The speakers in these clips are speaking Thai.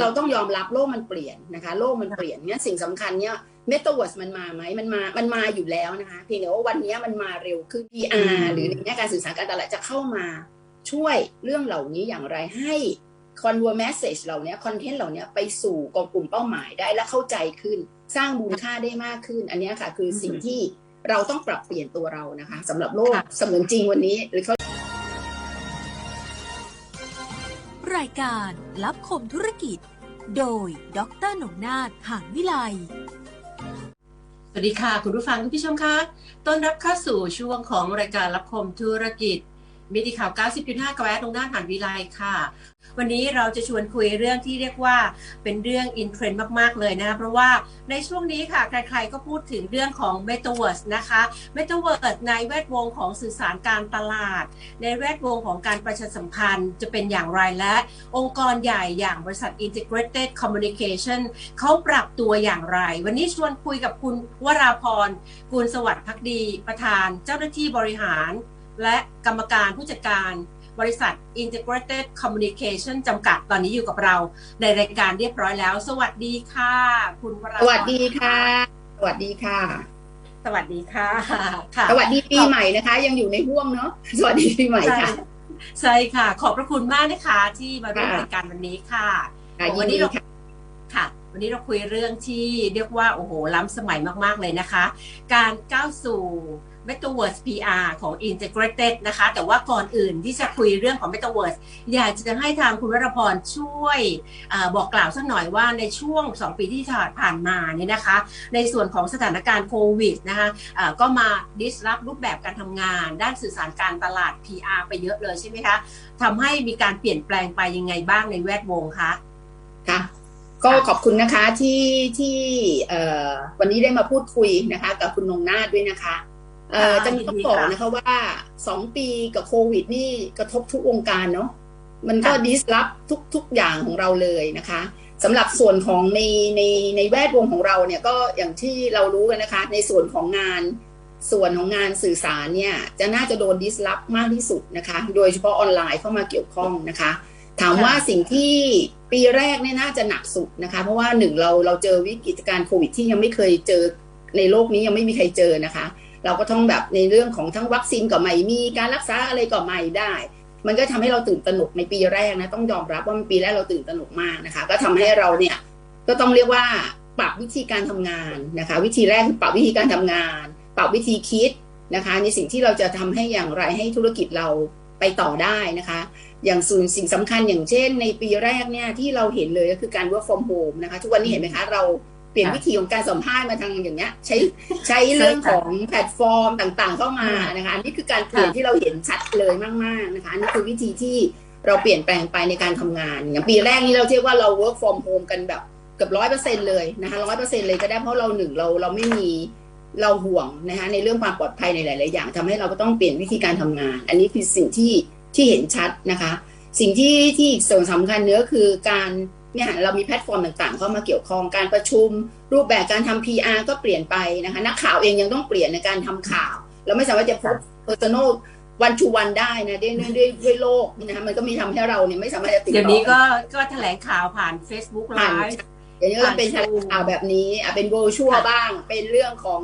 เราต้องยอมรับโลกมันเปลี่ยนนะคะ โลกมันเปลี่ยนเนี่ยสิ่งสำคัญเนี่ยเมตาเวิร์สมันมาไหมมันมา มันมาอยู่แล้วนะคะเพียงแต่ว่าวันนี้มันมาเร็วขึ้น PR หรือในแง่การสื่อสารการตลาดจะเข้ามาช่วยเรื่องเหล่านี้อย่างไรให้คอนวัวแมสเซจเหล่านี้คอนเทนต์เหล่านี้ไปสู่กลุ่มเป้าหมายได้และเข้าใจขึ้น สร้างมูลค่าได้มากขึ้น อันนี้ค่ะ คือสิ่งที่เราต้องปรับเปลี่ยนตัวเรานะคะสำหรับโลกเสมือนจริงวันนี้หรือเขา รายการลับคมธุรกิจ โดย ดรหนงนาถหางวิไล สวัสดีค่ะ คุณผู้ฟังทุกผู้ชมคะ ต้อนรับเข้าสู่ช่วงของรายการรับคมธุรกิจ มิติข่าว 90.5กระแวะตรงหน้าฐานวิไลค่ะ วันนี้เราจะชวนคุยเรื่องที่เรียกว่าเป็นเรื่องอินเทรนด์มาก ๆ เลยนะ เพราะว่าในช่วงนี้ค่ะ ใครๆ ก็พูดถึงเรื่องของ m e t a เวิร์สนะคะ m e t a เวิร์สในแวดวงของสื่อสารการตลาด ในแวดวงของการประชาสัมพันธ์จะเป็นอย่างไรและ องค์กรใหญ่อย่างบริษัท Integrated Communication เขาปรับตัวอย่างไร วันนี้ชวนคุยกับคุณวราพรกุลสวัสดิ์พักดี ประธานเจ้าหน้าที่บริหาร และกรรมการผู้จัดการบริษัท Integrated Communication จำกัดตอนนี้อยู่กับเรา ในรายการเรียบร้อยแล้ว สวัสดีค่ะ คุณวราพรสวัสดีค่ะ สวัสดีค่ะ สวัสดีค่ะค่ะ สวัสดีปีใหม่นะคะ ยังอยู่ในห่วงเนาะสวัสดีปีใหม่ใช่ค่ะ ใช่ค่ะ ขอบพระคุณมากนะคะ ที่มาร่วมค่ะรายการวันนี้ค่ะค่ะยิวันนนี้ดีเราค่ะค่ะวันนี้เราคุยเรื่องที่เรียกว่าโอ้โหล้ำสมัยมากๆเลยนะคะ การก้าวสู่ Metaverse PR ของ Integrated นะคะ แต่ว่าก่อนอื่นที่จะคุยเรื่องของ Metaverse อยากจะให้ทางคุณวรพรช่วยอบอกกล่าวสักหน่อยว่าในช่วง 2 ปีที่ผ่านมาเนี่ยนะคะ ในส่วนของสถานการณ์โควิดนะคะะก็มา disrupt รูปแบบการทำงาน ด้านสื่อสารการตลาด PR ไปเยอะเลยใช่ไหมคะทำให้มีการเปลี่ยนแปลงไปยังไงบ้างในแวดวงคะค่ะก็ขอบคุณนะคะที่ที่วันนี้ได้มาพูดคุยนะคะ กับคุณนงนาถด้วยนะคะ เอ่อค่ะจะมีต้องบอกนะคะว่าสองปีกับโควิดนี่กระทบทุกวงการเนาะมันก็ค่ะดิสล p ทุกทุกอย่างของเราเลยนะคะสำหรับส่วนของในในในแวดวงของเราเนี่ยก็อย่างที่เรารู้กันนะคะ ในส่วนของงานส่วนของงานสื่อสารเนี่ยจะน่าจะโดนดิสล p มากที่สุดนะคะ โดยเฉพาะออนไลน์เข้ามาเกี่ยวข้องนะคะ ถามว่าสิ่งที่ปีแรกเนี่ยน่าจะหนักสุดนะคะ เพราะว่าหนึ่งเราเราเจอวิกฤตการณ์โควิดที่ยังไม่เคยเจอในโลกนี้ยังไม่มีใครเจอนะคะ เราก็ต้องแบบในเรื่องของทั้งวัคซีนก็ไม่มีการรักษาอะไรก็ไม่ได้ มันก็ทำให้เราตื่นตระหนกในปีแรกนะต้องยอมรับว่าปีแรกเราตื่นตระหนกมากนะคะ ก็ทำให้เราเนี่ยก็ต้องเรียกว่าปรับวิธีการทำงานนะคะ วิธีแรกคือปรับวิธีการทำงาน ปรับวิธีคิดนะคะ ในสิ่งที่เราจะทำให้อย่างไรให้ธุรกิจเราไปต่อได้นะคะ อย่างส่วนสิ่งสำคัญอย่างเช่น ในปีแรกเนี่ยที่เราเห็นเลยก็คือการ work from home นะคะ ทุกวันนี้เห็นไหมคะเรา เปลี่ยนค่ะวิธีของการสัมภาษณ์มาทางอย่างเงี้ย ใช้ใช้เรื่องของแพลตฟอร์มต่างๆเข้ามานะคะอันนี้คือการเปลี่ยนค่ะที่เราเห็นชัดเลยมากๆนะคะอันนี้คือวิธีที่เราเปลี่ยนแปลงไปในการทำงานอย่างปีแรกนี้เราเรียกว่าเรา work from home กันแบบเกือบร้อยเปอร์เซ็นเลยนะคะร้อยเปอร์เซ็นเลยก็ได้เพราะเราหนึ่งเราเราไม่มีเราห่วงนะคะในเรื่องความปลอดภัยในหลาย ๆ อย่างทำให้เราก็ต้องเปลี่ยนวิธีการทำงาน อันนี้คือสิ่งที่ที่เห็นชัดนะคะ สิ่งที่ที่อีกส่วนสำคัญเนื้อคือการ เนี่ยเรามีแพลตฟอร์มต่างๆ เข้ามาเกี่ยวข้องการประชุม รูปแบบการทำ PR ก็เปลี่ยนไปนะคะนักข่าวเองยังต้องเปลี่ยนในการทำข่าว เราไม่สามารถจะพบ personal วันชูวันได้นะด้วยด้วยด้วยด้วยโลกนะคะมันก็มีทำให้เราเนี่ยไม่สามารถจะติดต่อเดี๋ยวนี้ก็ก็แถลงข่าวผ่าน Facebook ผ่าน Live เดี๋ยวนี้ก็เป็นผ่านข่าวแบบนี้อะเป็นโวชัวค่ะบ้าง เป็นเรื่องของ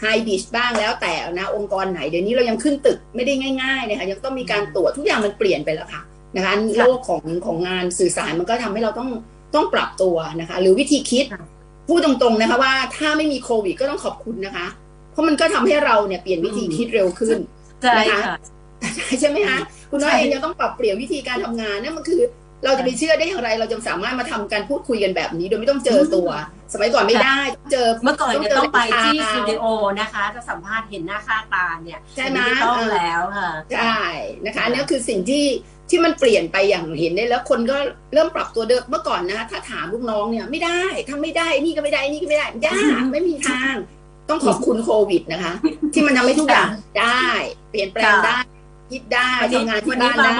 ไฮบิชบ้างแล้วแต่นะองค์กรไหนเดี๋ยวนี้เรายังขึ้นตึกไม่ได้ง่ายๆนะคะยังต้องมีการตรวจทุกอย่างมันเปลี่ยนไปแล้วค่ะ นะคะโลกของของงานสื่อสารมันก็ทำให้เราต้องต้องปรับตัวนะคะ หรือวิธีคิดค่ะพูดตรงๆนะคะว่าถ้าไม่มีโควิดก็ต้องขอบคุณนะคะ เพราะมันก็ทำให้เราเนี่ยเปลี่ยนวิธีคิดเร็วขึ้นใช่ค่ะใช่ไหมคะคุณน้อยใช่เองยังต้องปรับเปลี่ยนวิธีการทำงานนั่นมันคือ เราจะไปเชื่อได้อย่างไร เราจะสามารถมาทำการพูดคุยกันแบบนี้ โดยไม่ต้องเจอตัว สมัยก่อนไม่ได้ต้องเจอเมื่อก่อนจะต้องไปที่ต้องเจอสตูดิโอนะคะจะสัมภาษณ์เห็นหน้าค่าตาเนี่ยใช่ไหมเดี๋ยวนี้ไม่ต้องแล้วค่ะใช่นะคะอันนี้คือสิ่งที่ ที่มันเปลี่ยนไปอย่างเห็นได้แล้วคนก็เริ่มปรับตัวเดิมเมื่อก่อนนะถ้าถามลูกน้องเนี่ยไม่ได้ทำไม่ได้นี่ก็ไม่ได้นี่ก็ไม่ได้ยากไม่มีทาง ต้องขอบคุณโควิดนะคะ ที่มันทำให้ทุกอย่างได้ เปลี่ยนแปลงได้คิดได้วันนี้ทำงานวัที่นนี้บ้านมาได้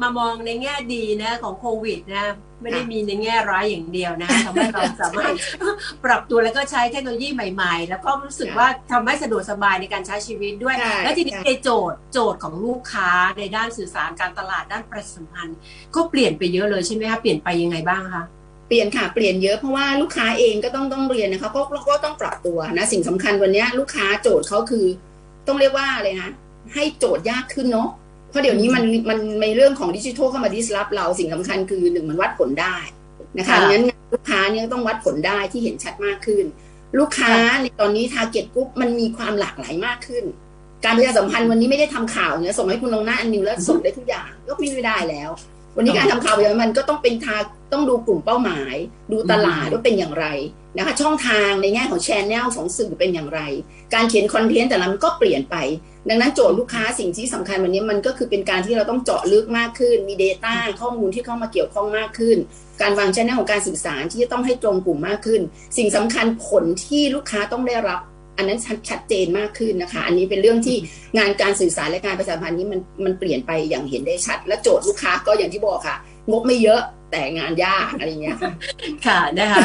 มองมามองในแง่ดีนะของโควิดนะไม่ได้ค่ะมีในแง่ร้ายอย่างเดียวนะทำให้เราสามารถปรับตัวแล้วก็ใช้เทคโนโลยีใหม่ ๆ แล้วก็รู้สึกว่าทำให้สะดวกสบายในการใช้ชีวิตด้วยใช่แล้วทีนี้ใช่ในโจทย์โจทย์ของลูกค้าในด้านสื่อสารการตลาดด้านประชาสัมพันธ์ ก็เปลี่ยนไปเยอะเลยใช่ไหมคะเปลี่ยนไปยังไงบ้างคะเปลี่ยนค่ะเปลี่ยนเยอะเพราะว่าลูกค้าเองก็ต้องต้องเรียนนะคะก็ก็ต้องปรับตัวนะสิ่งสำคัญวันเนี้ยลูกค้าโจทย์เขาคือ ต้องเรียกว่าอะไรนะให้โจทย์ยากขึ้นเนาะ เพราะเดี๋ยวนี้มันมันในเรื่องของดิจิทัลเข้ามาดิสลอฟเราสิ่งสำคัญคือหนึ่งมันวัดผลได้นะคะค่ะงั้นลูกค้าเนี่ยต้องวัดผลได้ที่เห็นชัดมากขึ้น ลูกค้าในตอนนี้ทาร์เก็ตกรุ๊ปมันมีความหลากหลายมากขึ้น การประชาสัมพันธ์วันนี้ไม่ได้ทำข่าวเนี่ยส่งให้คุณลงหน้าอันหนึงแล้วส่งได้ทุกอย่างก็ไม่ได้แล้ว วันนี้การทำข่าวแบบมันก็ต้องเป็นทางต้องดูกลุ่มเป้าหมาย ดูตลาดว่าเป็นอย่างไรนะคะ ช่องทางในแง่ของแชนแนลของสื่อเป็นอย่างไร การเขียนคอนเทนต์แต่ละมันก็เปลี่ยนไป ดังนั้นโจทย์ลูกค้าสิ่งที่สำคัญวันนี้มันก็คือเป็นการที่เราต้องเจาะลึกมากขึ้น มี Data ข้อมูลที่เข้ามาเกี่ยวข้องมากขึ้น การวางแชนแนลของการสื่อสารที่จะต้องให้ตรงกลุ่มมากขึ้น สิ่งสำคัญผลที่ลูกค้าต้องได้รับ อันนั้นชัดชัดเจนมากขึ้นนะคะ อันนี้เป็นเรื่องที่งานการสื่อสารและการประชาสัมพันธ์นี้มันมันเปลี่ยนไปอย่างเห็นได้ชัด และโจทย์ลูกค้าก็อย่างที่บอกค่ะ งบไม่เยอะแต่งานยากอะไรอย่างเงี้ยค่ะค่ะนะคะ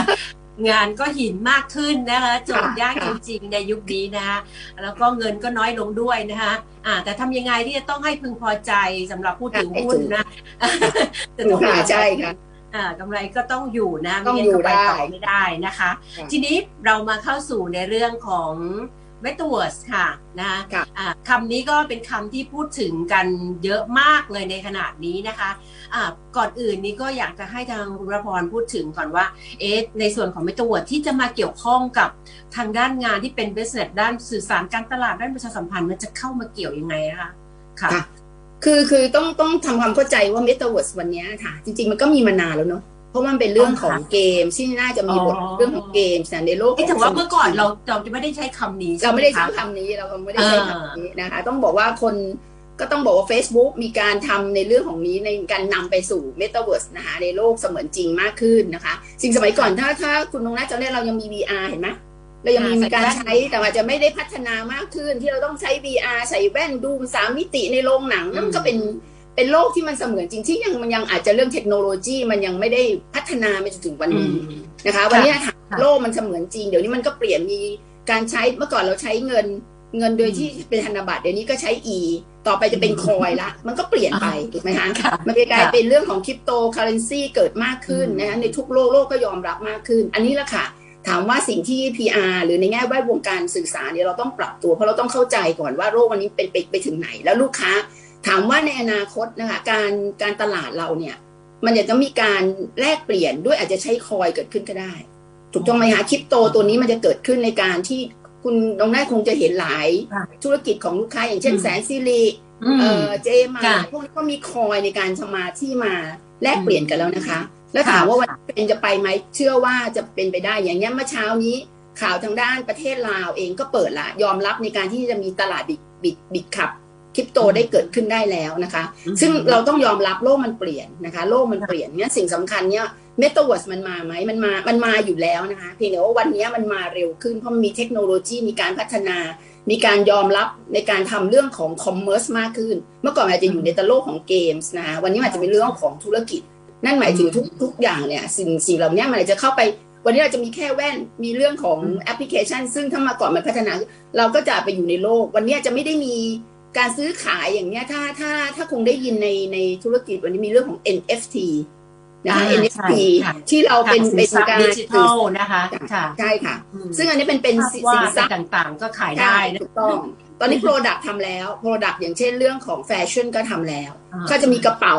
งานก็หินมากขึ้นนะคะโจทย์ยากค่ะจริงๆในยุคนี้นะคะแล้วก็เงินก็น้อยลงด้วยนะคะอ่า แต่ทำยังไงที่จะต้องให้พึงพอใจสำหรับผู้ถือหุ้นนะจะถูต้อกงค่ะใช่ค่ะอ่า กำไรก็ต้องอยู่นะต้องไม่อยู่งั้นก็ไปต่อได้ไม่ได้นะคะค่ะทีนี้เรามาเข้าสู่ในเรื่องของ m e t a v e r s e ค่ะนะคะค่ะอ่าคำนี้ก็เป็นคำที่พูดถึงกันเยอะมากเลยในขณะนี้นะคะอ่าก่อนอื่นนี้ก็อยากจะให้ทางคุณรพรพูดถึงก่อนว่าเอ๊ะในส่วนของ m e t a v e r s e ที่จะมาเกี่ยวข้องกับทางด้านงานที่เป็น business ด้านสื่อสารการตลาดด้านประชาสัมพันธ์มันจะเข้ามาเกี่ยวยังไงนะคะค่ะ ค่ะคือคือต้องต้องทำความเข้าใจว่า m e t a เวิร์สวันเนี้ยค่ะ จริง ๆ มันก็มีมานานแล้วเนาะเพราะมันเป็นเรื่องของอ๋อค่ะเกมที่น่าจะมีบทอ๋อ เรื่องของเกมนะในโลกขเอ๊ะองแต่ว่าเมื่อก่อนเราเราจะไม่ได้ใช้คำนี้เราไม่ได้ใช่ใช้หคะ คำนี้เราไม่ได้ใช้คำนี้นะคะ ต้องบอกว่าคนก็ต้องบอกว่า Facebook มีการทำในเรื่องของนี้ในการนำไปสู่ m e t a เวิร์สนะคะในโลกเสมือนจริงมากขึ้นนะคะ สิ่งสมัยก่อนถ้าถ้าคุณนงน่าจำได้เรายังมี VR เห็นไหม เรายังมีอ่าใส่การแว่นใช้แต่อาจจะไม่ได้พัฒนามากขึ้นที่เราต้องใช้ VR ใส่แว่นดูสามมิติในโรงหนังนั่นก็เป็นเป็นโลกที่มันเสมือนจริงที่ยังมันยังอาจจะเรื่องเทคโนโลยีมันยังไม่ได้พัฒนาไปจนถึงวันอืนี้มนะคะ วันนี้ถามค่ะโลกมันเสมือนจริง เดี๋ยวนี้มันก็เปลี่ยนมีการใช้เมื่อก่อนเราใช้เงินเงินโดยที่เป็นธนบัตรเดี๋ยวนี้ก็ใช้ e ต่อไปจะเป็นคอยละ มันก็เปลี่ยนไปถูกไหมคะค่ะมันกลายเป็นเรื่องของคริปโตเคอเรนซีเกิดมากขึ้นอืมนะคะในทุกโลกโลกก็ยอมรับมากขึ้น อันนี้แหละค่ะ ถามว่าสิ่งที่ PR หรือในแง่แวดวงการสื่อสารเนี่ยเราต้องปรับตัว เพราะเราต้องเข้าใจก่อนว่าโลกวันนี้เป็นไปไปถึงไหน แล้วลูกค้า ถามว่าในอนาคตนะคะการการตลาดเราเนี่ย มันจะต้องมีการแลกเปลี่ยนด้วยอาจจะใช้คอยเกิดขึ้นก็ได้ ถูกต้องไหมคะคริปโตตัวนี้มันจะเกิดขึ้นในการที่คุณตรงนั้นคงจะเห็นหลายค่ะธุรกิจของลูกค้า อย่างเช่นอืมแสนสิริอืมเอ่อเจมาค่ะพวกนี้ก็มีคอยในการสมาที่มาแลกเปลี่ยนกันแล้วนะคะ แล้วค่ะถามว่าวันเป็นจะไปไหมเชื่อว่าจะเป็นไปได้อย่างเงี้ยเมื่อเช้านี้ ข่าวทางด้านประเทศลาวเองก็เปิดละ ยอมรับในการที่จะมีตลาดบิดบิดบิดขับคริปโตได้เกิดขึ้นได้แล้วนะคะอืมซึ่งเราต้องยอมรับโลกมันเปลี่ยนนะคะ โลกมันเปลี่ยนเนี่ยสิ่งสำคัญเนี่ยเมตาเวิร์สมันมาไหมมันมา มันมาอยู่แล้วนะคะ เพียงแต่ว่าวันนี้มันมาเร็วขึ้นเพราะมันมีเทคโนโลยีมีการพัฒนา มีการยอมรับในการทำเรื่องของคอมเมอร์สมากขึ้น เมื่อก่อนอาจจะอยู่ในตะโลกของเกมส์นะคะวันนี้อาจจะเป็นเรื่องของธุรกิจ นั่นหมายถึงทุกทุกอย่างเนี่ยสิ่งสิ่งเหล่านี้มันอาจจะเข้าไป วันนี้เราจะมีแค่แว่นมีเรื่องของอืมแอปพลิเคชัน ซึ่งถ้ามาก่อนมันพัฒนา เราก็จะไปอยู่ในโลก วันนี้จะไม่ได้มีการซื้อขายอย่างเนี้ยถ้าถ้าถ้าคงได้ยินในในธุรกิจวันนี้มีเรื่องของ NFT นะคะอ่า NFT ใช่ค่ะที่เราเป็นค่ะเป็นสินทรัพย์การดิจิทัลนะคะค่ะใช่ค่ะอืมซึ่งอันนี้เป็นเป็นภาพสิวานดทรัพย์ต่างๆ ก็ขายใช่ได้นะถูกต้องตอนนี้ Product ทำแล้ว Product อย่างเช่นเรื่องของแฟชั่นก็ทำแล้วอ่าก็จะมีกระเป๋า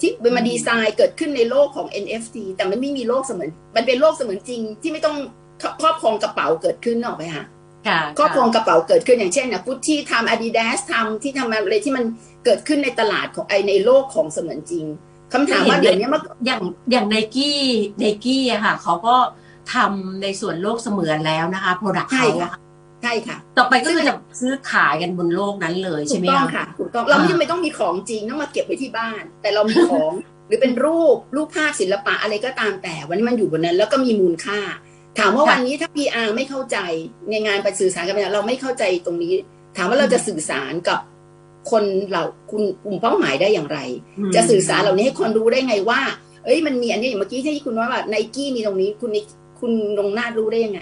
ที่เป็นมาอืมดีไซน์เกิดขึ้นในโลกของ NFT แต่มันไม่มีโลกเสมือน มันเป็นโลกเสมือนจริง ที่ไม่ต้องครอบครองกระเป๋าเกิดขึ้นหรอกไหมคะค่ะครอบครองกระเป๋าเกิดขึ้นอย่างเช่นนะกุชชี่ทำอาดิดาสทำที่ทำอะไรที่มันเกิดขึ้นในตลาดของไอในโลกของเสมือนจริงคำถามว่าเดี๋ยวนี้มันอย่างอย่างไนกี้ไนกี้อะค่ะเขาก็ทำในส่วนโลกเสมือนแล้วนะคะโปรดักต์ใช่เขาค่ะอะค่ะใช่ค่ะ ต่อไปก็คือจะซื้อขายกันบนโลกนั้นเลยถูใช่กไหมต้องคะค่ะถูกต้องเราไม่จำเป็นต้องมีของจริงต้องมาเก็บไว้ที่บ้าน แต่เรามีของหรือเป็นรูปรูปภาพศิลปะอะไรก็ตามแต่ วันนี้มันอยู่บนนั้น แล้วก็มีมูลค่า ถามว่าค่ะวันนี้ถ้า PR ไม่เข้าใจในงานไปสื่อสารกันไปเราไม่เข้าใจตรงนี้ ถามว่าเราจะสื่อสารกับคนเราคุณกลุ่มเป้าหมายได้อย่างไรมจะสื่อสารเหล่านี้ให้คนรู้ได้ไงว่า เอ้ยมันมีอันนี้อย่างเมื่อกี้ที่คุณว่าแบบไนกี้มีตรงนี้คุณนิคุณลงหน้ารู้ได้ยังไง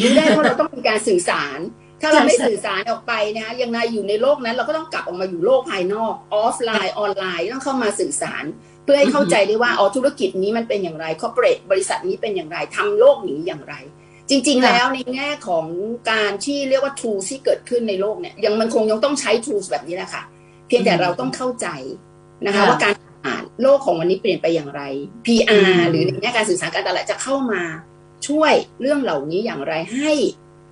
รู้ได้เพราะเราต้องมีการสื่อสาร ถ้าเราไม่สื่อสารออกไปนะคะยังไงอยู่ในโลกนั้น เราก็ต้องกลับออกมาอยู่โลกภายนอกออฟไลน์ออนไลน์ต้องเข้ามาสื่อสาร เพื่อให้เข้าใจได้ว่าอ๋อธุรกิจนี้มันเป็นอย่างไรคอร์เปอเรทบริษัทนี้เป็นอย่างไรทำโลกนี้อย่างไร จริงๆค่ะแล้วในแง่ของการที่เรียกว่า tools ที่เกิดขึ้นในโลกเนี่ยยังมันคงยังต้องใช้ tools แบบนี้แหละค่ะ เพียงแต่เราต้องเข้าใจนะคะค่ะว่าการอ่านโลกของวันนี้เปลี่ยนไปอย่างไรอื PR มหรือในแง่การสื่อสารการตลาดจะเข้ามา ช่วยเรื่องเหล่านี้อย่างไรให้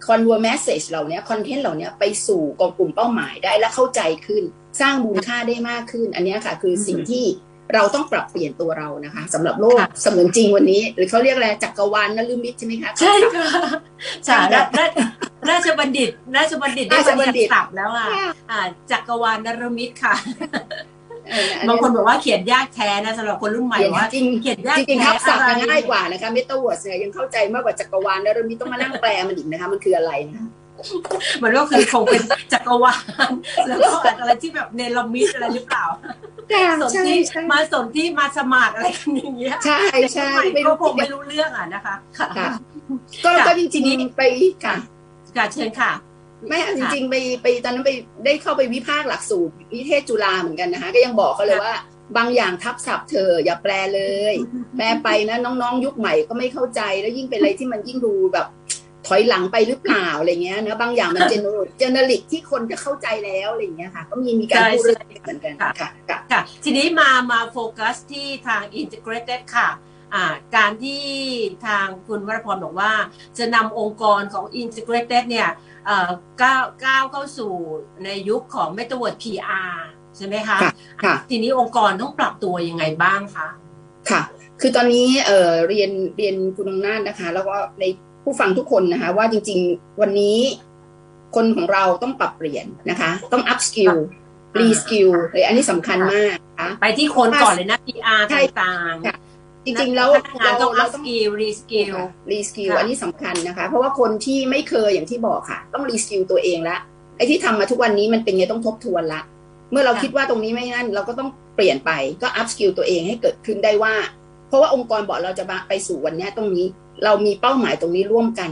convert message เหล่านี้ content เหล่านี้ไปสู่กลุ่มเป้าหมายได้และเข้าใจขึ้น สร้างมูลค่าได้มากขึ้น อันเนี้ยค่ะคือสิ่งที่เราต้องปรับเปลี่ยนตัวเรานะคะสำหรับโลกค่ะเสมือนจริงวันนี้ หรือเขาเรียกอะไรจักรวาลนฤมิตใช่ไหมคะใช่ค่ะใช่ค่ะค่ะราชราชบัณฑิต ราชบัณฑิตได้ราชบัณฑิตศัพท์แล้วอะค่ะอ่าจักรวาลนรมิตค่ะเอออั บางคนบอกว่าเขียนยากแท้นะสำหรับคนรุ่นใหม่เขียนว่าจริงเขียนยากจริงๆแท้ทับศัพท์อะไรมันง่ายกว่านะคะเมตาเวิร์สเนี่ยยังเข้าใจมากกว่าจักรวาลแล้วเรามีต้องมานั่งแปลมันอีกนะคะ มันคืออะไรนะคะมันก็คือคงเป็นจักรวาลแล้วก็อาจอะไรที่แบบเนรมิตอะไรหรือเปล่าสนใช่ที่ใช่มาสนที่มาสมาร์ทอะไรกันอย่างเงี้ยใช่ใช่ไม่ไม่ก็รู้คงไม่รู้เรื่องอะนะคะ ค่ะค่ะก็ค่ะก็จทีริงนี้ๆไปค่ะค่ะเชิญค่ะ ไม่เอาจริงๆไปไปตอนนั้นไปได้เข้าไปวิพากษ์หลักสูตรนิเทศจุฬาเหมือนกันนะคะ ก็ยังบอกเขาเลยว่า บางอย่างทับศัพท์เธออย่าแปลเลย แปลไปนะน้องๆ ยุคใหม่ก็ไม่เข้าใจแล้วยิ่งเป็นอะไรที่มันยิ่งดูแบบถอยหลังไปหรือเปล่าอะไรเงี้ยนะบางอย่างมันเจเนอเรเจเนริกที่คนจะเข้าใจแล้วอะไรเงี้ยค่ะ ก็มีมีการใช่พูดเรื่องนี้เหมือนกันค่ะค่ะค่ะค่ะ ทีนี้มามาโฟกัสที่ทาง integrated ค่ะอ่าการที่ทางคุณวรพรบอกว่า จะนำองค์กรของ integrated เนี่ยเอ่อ ก้าวก้าวเข้าสู่ในยุคของ Metaverse PR ใช่ไหมคะค่ะค่ะ ทีนี้องค์กรต้องปรับตัวยังไงบ้างคะค่ะ คือตอนนี้เอ่อเรียนเรียนคุณองนาถนะคะ แล้วก็ในผู้ฟังทุกคนนะคะ ว่าจริง ๆ วันนี้คนของเราต้องปรับเปลี่ยนนะคะ ต้อง up skill re skill เลยอันนี้สำคัญมากนะคะ ไปที่คนก่อนเลยนะ PR ใช่ต่างค่ะๆ จริงๆแล้วพนักงานต้องเรา up skill re skill รีสกิลค่ะ อันนี้สำคัญนะคะ เพราะว่าคนที่ไม่เคยอย่างที่บอกค่ะ ต้องรีสกิลตัวเองละไอ้ที่ทำมาทุกวันนี้มันเป็นไงต้องทบทวนละ เมื่อเราค่ะคิดว่าตรงนี้ไม่นั่น เราก็ต้องเปลี่ยนไปก็อัพสกิลตัวเองให้เกิดขึ้นได้ว่า เพราะว่าองค์กรบอกเราจะมาไปสู่วันเนี้ยตรงนี้เรามีเป้าหมายตรงนี้ร่วมกัน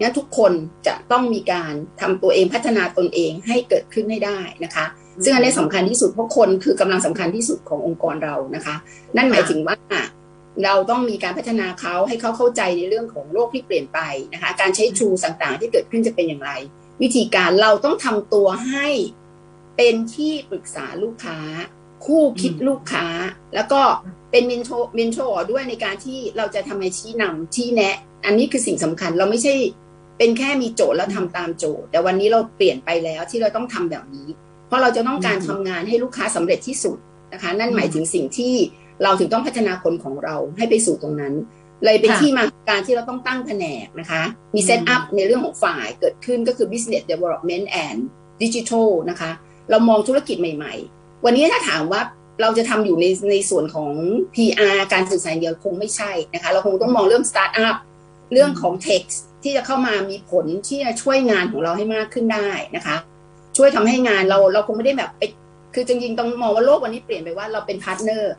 งั้นทุกคนจะต้องมีการทำตัวเองพัฒนาตนเองให้เกิดขึ้นให้ได้นะคะ ซึ่งอันนี้สำคัญที่สุดเพราะคนคือกำลังสำคัญที่สุดขององค์กรเรานะคะ นั่นหมายถึงว่า เราต้องมีการพัฒนาเขาให้เขาเข้าใจในเรื่องของโลกที่เปลี่ยนไปนะคะ การใช้ชูต่างๆ ที่เกิดขึ้นจะเป็นอย่างไร วิธีการเราต้องทำตัวให้เป็นที่ปรึกษาลูกค้า คู่คิดอืมลูกค้า แล้วก็เป็นเมนโทเมนโทด้วยในการที่เราจะทำให้ชี้นำชี้แนะ อันนี้คือสิ่งสำคัญเราไม่ใช่เป็นแค่มีโจทย์แล้วทำตามโจทย์ แต่วันนี้เราเปลี่ยนไปแล้วที่เราต้องทำแบบนี้ เพราะเราจะต้องการทำงานให้ลูกค้าสำเร็จที่สุดนะคะ นั่นหมายถึงสิ่งที่ เราถึงต้องพัฒนาคนของเราให้ไปสู่ตรงนั้น เลยเป็นค่ะที่มาของการที่เราต้องตั้งแผนกนะคะ มีเซตอัพในเรื่องของฝ่ายเกิดขึ้นก็คือ business development and digital นะคะ เรามองธุรกิจใหม่ ๆ วันนี้ถ้าถามว่าเราจะทำอยู่ในในส่วนของ PR การสื่อสารเดียวคงไม่ใช่นะคะ เราคงต้องมองเรื่อง start up เรื่องของ text ที่จะเข้ามามีผลที่จะช่วยงานของเราให้มากขึ้นได้นะคะ ช่วยทำให้งานเราเราคงไม่ได้แบบไปคือจริงๆต้องมองว่าโลกวันนี้เปลี่ยนไปว่าเราเป็นพาร์ทเนอร์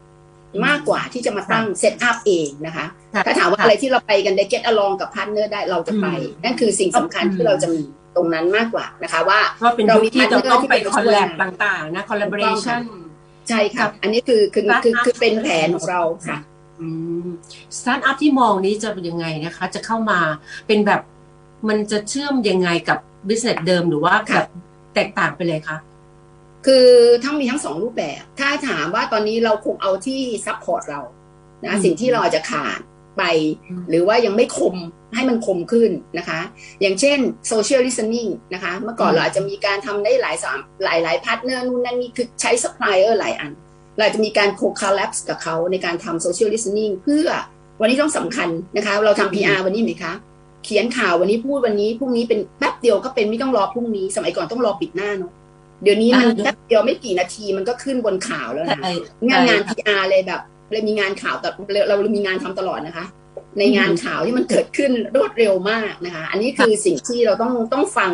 มากกว่าที่จะมาตั้งเซตอัพเองนะคะค่ะถ้าถามว่าค่ะอะไรที่เราไปกันได้ get along กับพาร์ทเนอร์ได้เราจะไปอืมนั่นคือสิ่งสำคัญที่เราจะมีตรงนั้นมากกว่านะคะว่าว่าเป็นเรายุมีคที่จะต้องไป partner ที่คอลแลบเป็นต่างๆนะ collaboration ใช่ครัค่ะบอันนี้คือคือ Start คือ up คือเป็นแผนของเราค่ะสตาร์ทอัพที่มองนี้จะเป็นยังไงนะคะ จะเข้ามาเป็นแบบมันจะเชื่อมยังไงกับ business เดิมหรือว่าค่ะแบบแตกต่างไปเลยคะ คือทั้งมีทั้งสองรูปแบบ ถ้าถามว่าตอนนี้เราคงเอาที่ซัพพอร์ตเรานะอืมสิ่งที่เราอาจจะขาดไปอืมหรือว่ายังไม่คมให้มันคมขึ้นนะคะ อย่างเช่น social listening นะคะ เมื่อก่อนอืมเราอาจจะมีการทำได้หลายสามหลายหลายพาร์ทเนอร์นู่นนั่นนี่คือใช้ supplier หลายอัน เราอาจจะมีการ co-collapse กับเขาในการทำ social listening เพื่อวันนี้ต้องสำคัญนะคะ เราทำ PR วันนี้ไหมคะเขียนข่าววันนี้พูดวันนี้พรุ่งนี้เป็นแป๊บเดียวก็เป็นไม่ต้องรอพรุ่งนี้ สมัยก่อนต้องรอปิดหน้าเนาะ เดี๋ยวนี้มันอ่าแป๊บเดียวไม่กี่นาทีมันก็ขึ้นบนข่าวแล้วนะใช่งานงานใช่ PR เลยแบบเลยมีงานข่าวแต่เราเรามีงานทำตลอดนะคะ ในงานข่าวที่มันเกิดขึ้นรวดเร็วมากนะคะ อันนี้คือสิ่งที่เราต้องต้องฟัง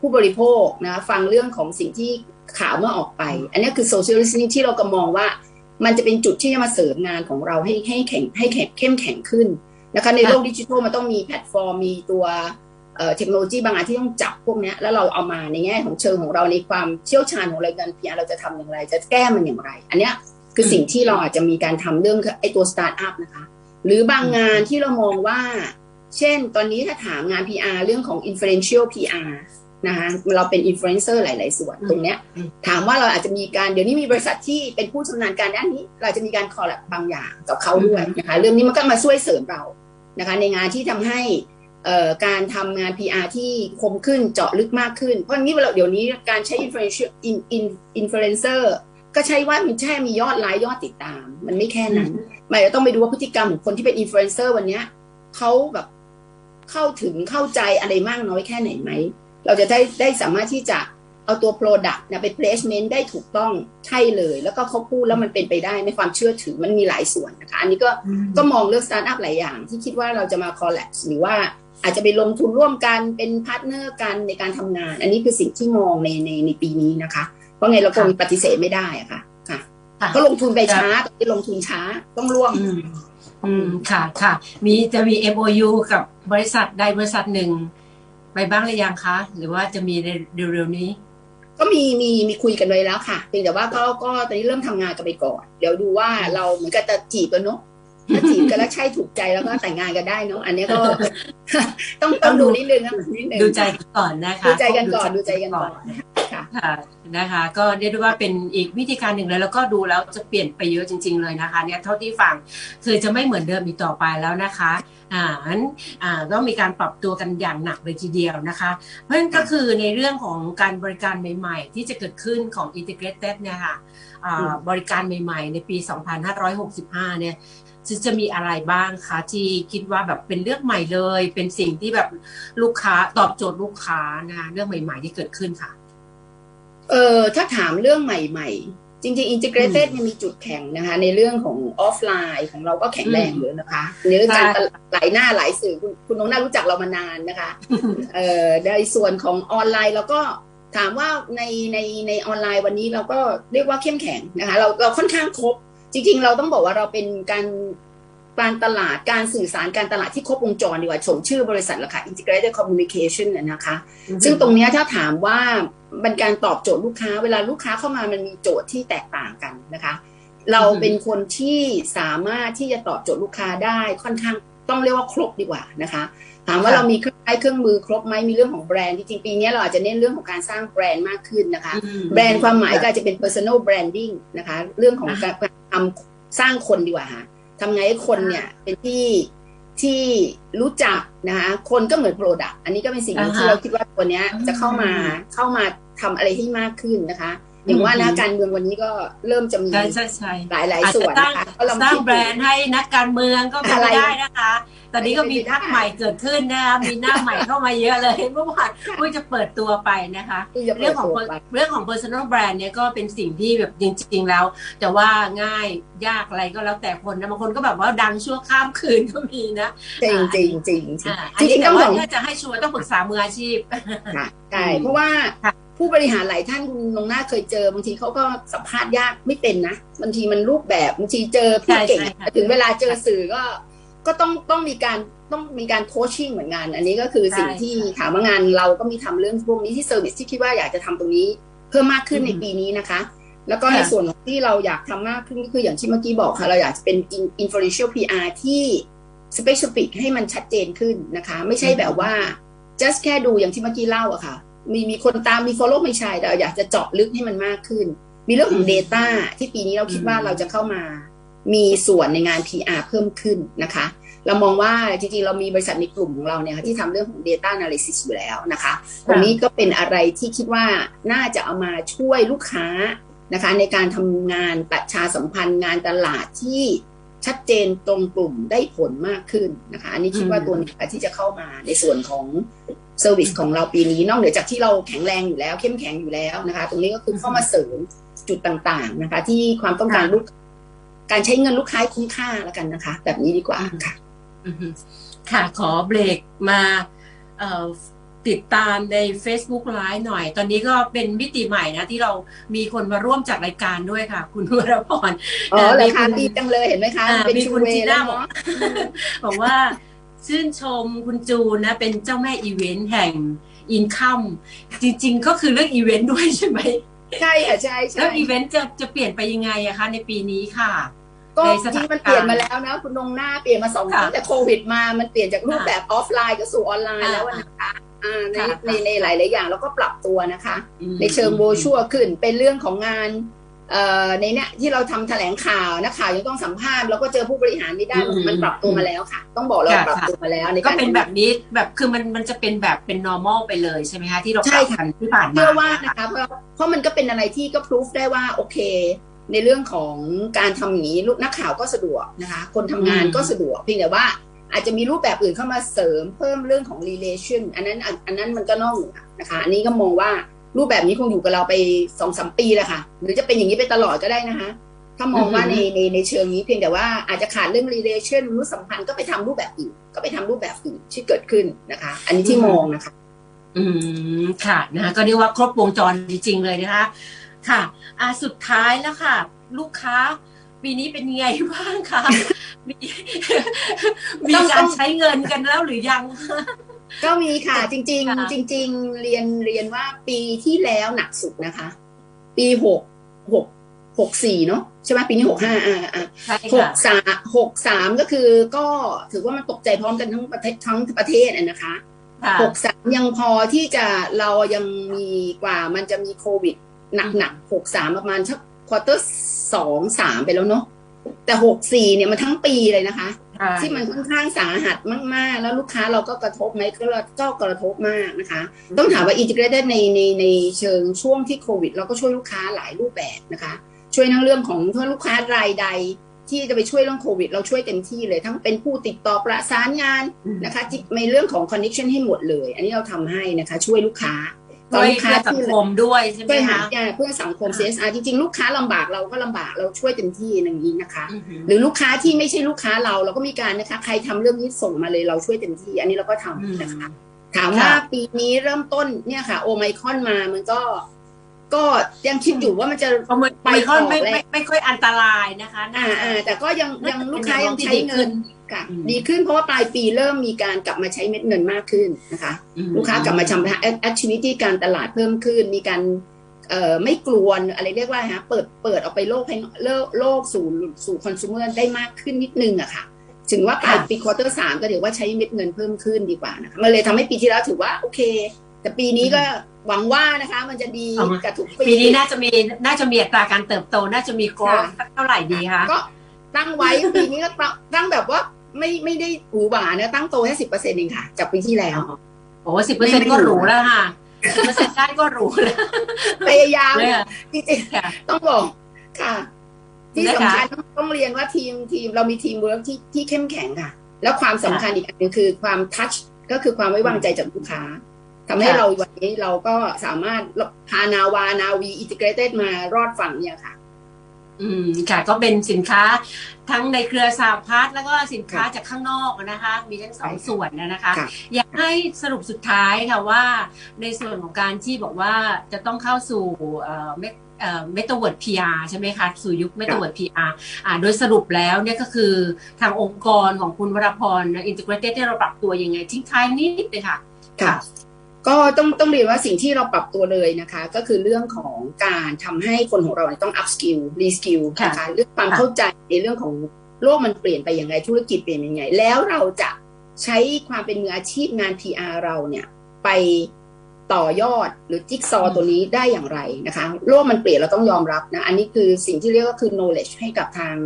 ผู้บริโภคนะคะฟังเรื่องของสิ่งที่ข่าวเมื่อออกไป อันนี้คือ social listening ที่เราก็มองว่า มันจะเป็นจุดที่จะมาเสริมงานของเราให้ให้แข็งให้แข็งเข้มแข็งขึ้นนะคะในโลกดิจิทัลมันต้องมีแพลตฟอร์มมีตัว เอ่อเทคโนโลยีบางอันที่ต้องจับพวกเนี้ยแล้วเราเอามาในแง่ของเชิงของเราในความเชี่ยวชาญของเราการ PR เราจะทำอย่างไร จะแก้มันอย่างไร อันเนี้ยคือสิ่งที่เราอาจจะมีการทำเรื่องไอตัวสตาร์ทอัพนะคะ หรือบางงานที่เรามองว่า เช่น ตอนนี้ถ้าถามงาน PR เรื่องของ influential PR นะคะเราเป็น influencer หลาย ๆ ส่วนอืมตรงเนี้ยอืมถามว่าเราอาจจะมีการเดี๋ยวนี้มีบริษัทที่เป็นผู้ชำนาญการด้านนี้ เราจะมีการคอลแลบบางอย่างกับเขาด้วยนะคะ เรื่องนี้มันก็มาช่วยเสริมเรานะคะ ในงานที่ทำให้เอ่อ การทำงาน PR ที่คมขึ้นเจาะลึกมากขึ้น เพราะงี้เราเดี๋ยวนี้การใช้ influencer in in influencer ก็ใช่ว่ามันแค่มียอดไลค์ยอดติดตาม มันไม่แค่นั้นมันจะต้องไปดูว่าพฤติกรรมของคนที่เป็นอินฟลูเอนเซอร์วันเนี้ยเขาแบบเข้าถึงเข้าใจอะไรมากน้อยแค่ไหนไหม เราจะได้ได้สามารถที่จะเอาตัว Product นะไป placement ได้ถูกต้องใช่เลย แล้วก็เขาพูดแล้วมันเป็นไปได้ในความเชื่อถือมันมีหลายส่วนนะคะ อันนี้ก็ก็มองเรื่องสตาร์ทอัพหลายอย่างที่คิดว่าเราจะมา collab หรือว่า อาจจะไปลงทุนร่วมกันเป็นพาร์ทเนอร์กันในการทำงาน อันนี้คือสิ่งที่มองในในในปีนี้นะคะ เพราะไงเราคงปฏิเสธไม่ได้อะค่ะค่ะค่ะเพราะลงทุนไปช้าตอนนี้ลงทุนช้าต้องร่วมอืมอืมค่ะค่ะ มีจะมี MOU กับบริษัทใดบริษัทหนึ่ง ไปบ้างหรือยังคะ หรือว่าจะมีในเร็วๆนี้ ก็มีมีมีคุยกันไว้แล้วค่ะเพียงแต่ว่าก็ก็ตอนนี้เริ่มทำงานกันไปก่อน เดี๋ยวดูว่าเราเหมือนกับจะจีบกันเนาะ ถ้าจีบกันแล้วใช่ถูกใจแล้วก็แต่งงานกันได้เนาะอันนี้ก็ต้องต้องดูนิดนึงนะนิดนึงดูใจกันก่อนนะคะดูใจกันก่อนดูใจกันก่อนค่ะค่ะนะคะ ก็เรียกได้ว่าเป็นอีกวิธีการหนึ่งเลยแล้วก็ดูแล้วจะเปลี่ยนไปเยอะจริง ๆ เลยนะคะ เนี่ยเท่าที่ฟังคือจะไม่เหมือนเดิมอีกต่อไปแล้วนะคะอ่าอันอ่าต้องมีการปรับตัวกันอย่างหนักเลยทีเดียวนะคะ เพราะฉะนั้นก็คือในเรื่องของการบริการใหม่ๆ ที่จะเกิดขึ้นของ Integrated เนี่ยค่ะอ่าบริการใหม่ๆ ในปี 2565 เนี่ย จะจะมีอะไรบ้างคะที่คิดว่าแบบเป็นเรื่องใหม่เลย เป็นสิ่งที่แบบลูกค้าตอบโจทย์ลูกค้านะคะเรื่องใหม่ ๆ ที่เกิดขึ้นค่ะ เออถ้าถามเรื่องใหม่ ๆ จริงๆ integrated เนี่ยมีจุดแข็งนะคะ ในเรื่องของออฟไลน์ของเราก็แข็งแรงเลยนะคะในเรื่องการตลาดหลายหน้าหลายสื่อคุณคุณน้องน่ารู้จักเรามานานนะคะเอ่อในส่วนของออนไลน์เราก็ถามว่าในในในออนไลน์วันนี้เราก็เรียกว่าเข้มแข็งนะคะ เราเราค่อนข้างครบ จริงๆ เราต้องบอกว่าเราเป็นการการตลาดการสื่อสารการตลาดที่ครบวงจรดีกว่าชมชื่อบริษัทละค่ะ integrated communication น่ะนะคะ ซึ่งตรงเนี้ยถ้าถามว่ามันการตอบโจทย์ลูกค้า เวลาลูกค้าเข้ามามันมีโจทย์ที่แตกต่างกันนะคะ เราเป็นคนที่สามารถที่จะตอบโจทย์ลูกค้าได้ค่อนข้างต้องเรียกว่าครบดีกว่านะคะ ถามว่าค่ะเรามีเครื่องไม้เครื่องมือครบไหมมีเรื่องของแบรนด์จริงๆปีนี้เราอาจจะเน้นเรื่องของการสร้างแบรนด์มากขึ้นนะคะอืมแบรนด์ความหมายก็อาจจะเป็น personal branding นะคะ เรื่องของการทำสร้างคนดีกว่าค่ะทำไงให้คนเนี่ยเป็นที่ที่รู้จักนะคะคนก็เหมือน product อันนี้ก็เป็นสิ่งหนึ่งอ่าฮะที่เราคิดว่าตัวเนี้ยอืมจะเข้ามาเข้ามาทำอะไรที่มากขึ้นนะคะ อย่างว่านะอืมการเมืองวันนี้ก็เริ่มจะมีใช่ใช่ใช่หลายหลายอาจๆส่จะวนตั้งนะคะก็ลองสร้างคิดแบรนด์ให้นักการเมืองก็เป็นอะไรไปได้นะคะ ตอนนี้ก็มีเป็นไปได้พรรคใหม่เกิดขึ้นนะคะมีหน้าใหม่เข้ามาเยอะเลยเมื่อวานเพิ่งจะเปิดตัวไปนะคะที่จะเปิเรื่อดงของตัวไปเรื่องของ personal brand เนี่ยก็เป็นสิ่งที่แบบจริง ๆ แล้ว แต่ว่าง่ายยากอะไรก็แล้วแต่คนนะบางคนก็แบบว่าดังชั่วข้ามคืนก็มีนะจริงจริงจริงจริงอ่าอัจนนี้ริงๆแต่ต้องว่าบอกถ้าจะให้ชัวร์ต้องปรึกษามืออาชีพค่ะใช่อืมเพราะว่าค่ะ ผู้บริหารหลายท่านคุณนงหน้าเคยเจอบางทีเขาก็สัมภาษณ์ยากไม่เป็นนะบางทีมันรูปแบบบางทีเจอผู้เก่งใช่ใช่ค่ะ ถึงเวลาเจอสื่อก็ก็ต้องต้องมีการต้องมีการโคชชิ่งเหมือนกัน อันนี้ก็คือสิ่งใช่ ที่ถามว่างานเราก็มีทำเรื่องพวกนี้ที่เซอร์วิสที่คิดว่าอยากจะทำตรงนี้ เพิ่มมากขึ้นอืมในปีนี้นะคะ แล้วก็ค่ะในส่วนของที่เราอยากทำมากขึ้นก็คืออย่างที่เมื่อกี้บอกค่ะ เราอยากจะเป็น in- influential PR ที่ specific ให้มันชัดเจนขึ้นนะคะ ไม่ใช่แบบว่า just แค่ดูอย่างที่เมื่อกี้เล่าอะค่ะ มีมีคนตามมี follow ไม่ใช่แต่เราอยากจะเจาะลึกให้มันมากขึ้น มีเรื่องของอืม Data ที่ปีนี้เราคิดว่าอืมเราจะเข้ามา มีส่วนในงาน PR เพิ่มขึ้นนะคะ เรามองว่าจริงๆ เรามีบริษัทในกลุ่มของเราเนี่ยค่ะที่ทำเรื่องของ Data Analysis อยู่แล้วนะคะตรงนี้ก็เป็นอะไรที่คิดว่าน่าจะเอามาช่วยลูกค้านะคะ ในการทำงานประชาสัมพันธ์งานตลาดที่ชัดเจนตรงกลุ่มได้ผลมากขึ้นนะคะ อันนี้คิดว่าอืมตัวนี้ค่ะที่จะเข้ามาในส่วนของ เซอร์วิสของเราปีนี้ นอกเหนือจากที่เราแข็งแรงอยู่แล้ว เข้มแข็งอยู่แล้วนะคะ ตรงนี้ก็คือเข้ามาเสริมจุดต่างๆนะคะ ที่ความต้องการลูกการใช้เงินลูกค้าให้คุ้มค่าแล้วกันนะคะ แบบนี้ดีกว่าค่ะอือฮึค่ะขอเบรกมาเอ่อติดตามใน Facebook Live หน่อย ตอนนี้ก็เป็นมิติใหม่นะ ที่เรามีคนมาร่วมจัดรายการด้วยค่ะ คุณวรพรอ๋อเหรอคะมีคุณดีจังเลยเห็นไหมคะอ่าเป็นมีชูคุณเวจีย์น่าแล้วบอกเนาะบอกว่า ชื่นชมคุณจูนนะ เป็นเจ้าแม่อีเวนต์แห่งอินคัมจริง ๆ ก็คือเรื่องอีเวนต์ด้วยใช่ไหมใช่ค่ะใช่แล้ใช่วอีเวนต์จะจะเปลี่ยนไปยังไงอะคะในปีนี้ค่ะ ก็ในสจถานการณ์ริงๆมันเปลี่ยนมาแล้วนะคุณนงหน้าเปลี่ยนมาสองค่ะตั้งแต่โควิดมามันเปลี่ยนจากรูปค่ะแบบออฟไลน์ก็สู่ออนไลน์ค่ะแล้วนะคะอ่าในค่ะในในหลายๆอย่างเราก็ปรับตัวนะคะอืมในเชิงโบชัวขึ้นเป็นเรื่องของงานเอ่อ ในเนี้ยที่เราทำแถลงข่าวนักข่าวยังต้องสัมภาษณ์แล้วก็เจอผู้บริหารไม่ได้อืมมันปรับตัวมาแล้วค่ะ ต้องบอกเราค่ะปรับค่ะตัวมาแล้วในก็การเป็นแบบนี้แบบคือมันมันจะเป็นแบบเป็น normal ไปเลยใช่ไหมคะที่เราใช่ปรับค่ะกันที่ผ่านมาเชื่อว่านะคะเพราะเพราะมันก็เป็นอะไรที่ก็พิสูจได้ว่าโอเค ในเรื่องของการทำอย่างนี้ลูกนักข่าวก็สะดวกนะคะ คนทำงานก็สะดวกเพียงแต่ว่าอาจจะมีรูปแบบอื่นเข้ามาเสริมเพิ่มเรื่องของ relation อันนั้นอันอันนั้นมันก็นอกเหนือนะคะอันนี้ก็มองว่า รูปแบบนี้คงอยู่กับเราไปสองสามปีแหละค่ะ หรือจะเป็นอย่างนี้ไปตลอดก็ได้นะคะ ถ้ามองว่าในในในเชิงนี้เพียงแต่ว่าอาจจะขาดเรื่อง relation มนุษยสัมพันธ์ก็ไปทำรูปแบบอื่นก็ไปทำรูปแบบอื่นที่เกิดขึ้นนะคะ อันนี้ที่มองนะคะ อืมค่ะนะคะก็เรียกว่าครบวงจรจริงๆเลยนะคะ ค่ะอ่าสุดท้ายแล้วค่ะ ลูกค้าปีนี้เป็นยังไงบ้างคะมีมีต้องกาต้รองใช้เงินกันแล้วหรือยัง ก็มีค่ะ จริงค่ะๆจริง ๆ เรียนเรียนว่าปีที่แล้วหนักสุดนะคะ ปีหกหกหกสี่เนาะใช่ไหมปีนี้หกห้าอ่าอ่าใช่หค่ะกสามหกสามก็คือก็ถือว่ามันตกใจพร้อมกันทั้งประเทศทั้งประเทศอะนะคะค่ะหกสามยังพอที่จะเรายังมีกว่ามันจะมีโควิด หนักหนักหกสามประมาณชักควอเตอร์สองสามไปแล้วเนาะแต่หกสี่เนี่ยมันทั้งปีเลยนะคะค่ะ ที่มันค่อนข้างสาหัสมาก ๆ แล้วลูกค้าเราก็กระทบไหมก็ก็กระทบมากนะคะ ต้องถามว่าอินทิเกรตในในในเชิงช่วงที่โควิด เราก็ช่วยลูกค้าหลายรูปแบบนะคะ ช่วยทั้งเรื่องของถ้าลูกค้ารายใดที่จะไปช่วยเรื่องโควิด เราช่วยเต็มที่เลย ทั้งเป็นผู้ติดต่อประสานงานนะคะจิในเรื่องของคอนเน c t ชันให้หมดเลย อันนี้เราทำให้นะคะ ช่วยลูกค้า ด้วยลูกค้าเพื่อสังที่คมด้วยใช่ไหมช่วยหาคะยาเพื่อสังคม CSR จริงๆ ลูกค้าลำบากเราก็ลำบากเราช่วยเต็มที่อย่างนี้นะคะอือหือหรือลูกค้าที่ไม่ใช่ลูกค้าเราเราก็มีการนะคะ ใครทำเรื่องนี้ส่งมาเลยเราช่วยเต็มที่ อันนี้เราก็ทำนะคะ ถามว่าค่ะปีนี้เริ่มต้นเนี่ยค่ะ โอไมคอนมามันก็ ก็ยังคิดอยู่ว่ามันจะเพราะมันไปไปค่อนไม่ต่อแล้วไม่ไม่ค่อยอันตรายนะคะอ่าอ่าแต่ก็ยังยังลูกค้ายังใช้เงินค่ะอืมดีขึ้นเพราะว่าปลายปีเริ่มมีการกลับมาใช้เม็ดเงินมากขึ้นนะคะ อืลูกค้ากลับมาชำระแอคทิวิตี้การตลาดเพิ่มขึ้น มีการเอ่อไม่กลัวอะไรเรียกว่าฮะเปิดเปิดออกไปโลกให้โลกโลกสู่สู่คอน sumer ได้มากขึ้นนิดนึงอะค่ะ ถึงว่าปลายปีควอเตอร์สามก็ถือว่าใช้เม็ดเงินเพิ่มขึ้นดีกว่านะคะมันเลยทำให้ปีที่แล้วถือว่าโอเค แต่ปีนี้ก็หวังว่านะคะ มันจะดีกับทุกปีปีนี้น่าจะมีน่าจะมีอัตราการเติบโต น่าจะมีกรอค่ะเท่าไหร่ดีคะก็ตั้งไว้ปีนี้ก็ตั้งตั้งแบบว่าไม่ไม่ได้หวือหวานะตั้งโตแค่สิบเปอร์เซ็นต์เองค่ะจากปีที่แล้วโอ้สิบเปอร์เซ็นต์ก็หรูแล้วค่ะสิบเปอร์เซ็นต์ได้ก็หรูแล้วพยายามเลยค่ะจริงๆค่ะต้องบอกค่ะ ที่นะคะสำคัญต้องต้องเรียนว่าทีมทีมเรามีทีมเวิร์กที่ที่เข้มแข็งค่ะ แล้วความสำคัญอีกอันหนึงคือความทัชก็คือความไว้วางใจจากลูกค้า ทำให้ค่ะเราวันนี้เราก็สามารถพานาวานาวีอินทิเกรเต็ดมารอดฝั่งเนี่ยค่ะ อืมค่ะ ก็เป็นสินค้าทั้งในเครือสาพัฒน์แล้วก็สินค้าจากข้างนอกนะคะ มีทั้งสองใช่ค่ะส่วนนะคะค่ะอยากให้สรุปสุดท้ายค่ะว่า ในส่วนของการที่บอกว่าจะต้องเข้าสู่เอ่อเมเอ่อเมตาเวิร์ดพีอาร์ใช่ไหมคะสู่ยุคเมตาเวิร์ดพีอาร์อ่าโดยสรุปแล้วเนี่ยก็คือทางองค์กรของคุณวรพรอินทิเกรเต็ดที่เราปรับตัวยังไงทิ้งท้ายนิดเลยค่ะ ค่ะ ก็ต้องต้องเรียนว่าสิ่งที่เราปรับตัวเลยนะคะ ก็คือเรื่องของการทำให้คนของเราเนี่ยต้อง up skill re skill ค่ะนะคะเรื่องความค่ะเข้าใจในเรื่องของโลกมันเปลี่ยนไปยังไงธุรกิจเปลี่ยนยังไง แล้วเราจะใช้ความเป็นมืออาชีพงาน PR เราเนี่ยไปต่อยอดหรือจิ๊กซอว์ตัวนี้ได้อย่างไรนะคะ โลกมันเปลี่ยนเราต้องยอมรับนะอันนี้คือสิ่งที่เรียกว่าคือ knowledge ให้กับทาง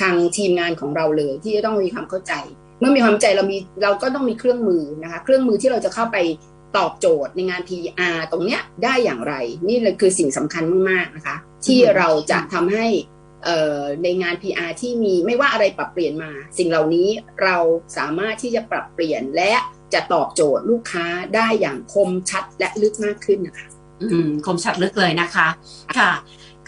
ทางทีมงานของเราเลย ที่จะต้องมีความเข้าใจ เมื่อมีความเข้าใจเรามีเราก็ต้องมีเครื่องมือนะคะ เครื่องมือที่เราจะเข้าไป ตอบโจทย์ในงาน PR ตรงเนี้ยได้อย่างไร นี่เลยคือสิ่งสำคัญมากๆนะคะ ที่เราจะทำให้ในงาน PR ที่มีไม่ว่าอะไรปรับเปลี่ยนมา สิ่งเหล่านี้เราสามารถที่จะปรับเปลี่ยนและจะตอบโจทย์ลูกค้าได้อย่างคมชัดและลึกมากขึ้นนะคะ อืม คมชัดลึกเลยนะคะ ค่ะ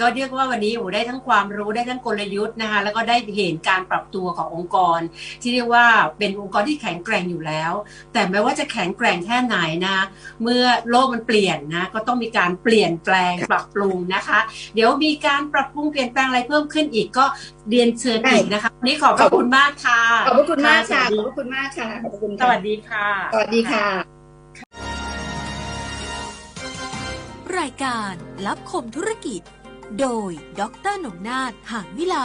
ก็เรียกว่าวันนี้โอ้ได้ทั้งความรู้ได้ทั้งกลยุทธ์นะคะแล้วก็ได้เห็นการปรับตัวขององค์กร ที่เรียกว่าเป็นองค์กรที่แข็งแกร่งอยู่แล้ว แต่ไม่ว่าจะแข็งแกร่งแค่ไหนนะเมื่อโลกมันเปลี่ยนนะก็ต้องมีการเปลี่ยนแปลงปรับปรุงนะคะ เดี๋ยวมีการปรับปรุงเปลี่ยนแปลงอะไรเพิ่มขึ้นอีกก็เรียนเชิญอีกนะคะวันนี้ขอบพระคุณมากค่ะขอบพระคุณมากค่ะสขวัอบสพดีระคุณมากค่ะขอบพระคุณสค่ะวัสดีค่ะสวัสดีค่ะรายการรับคมธุรกิจ โดยดรหนงนาถหางวิไล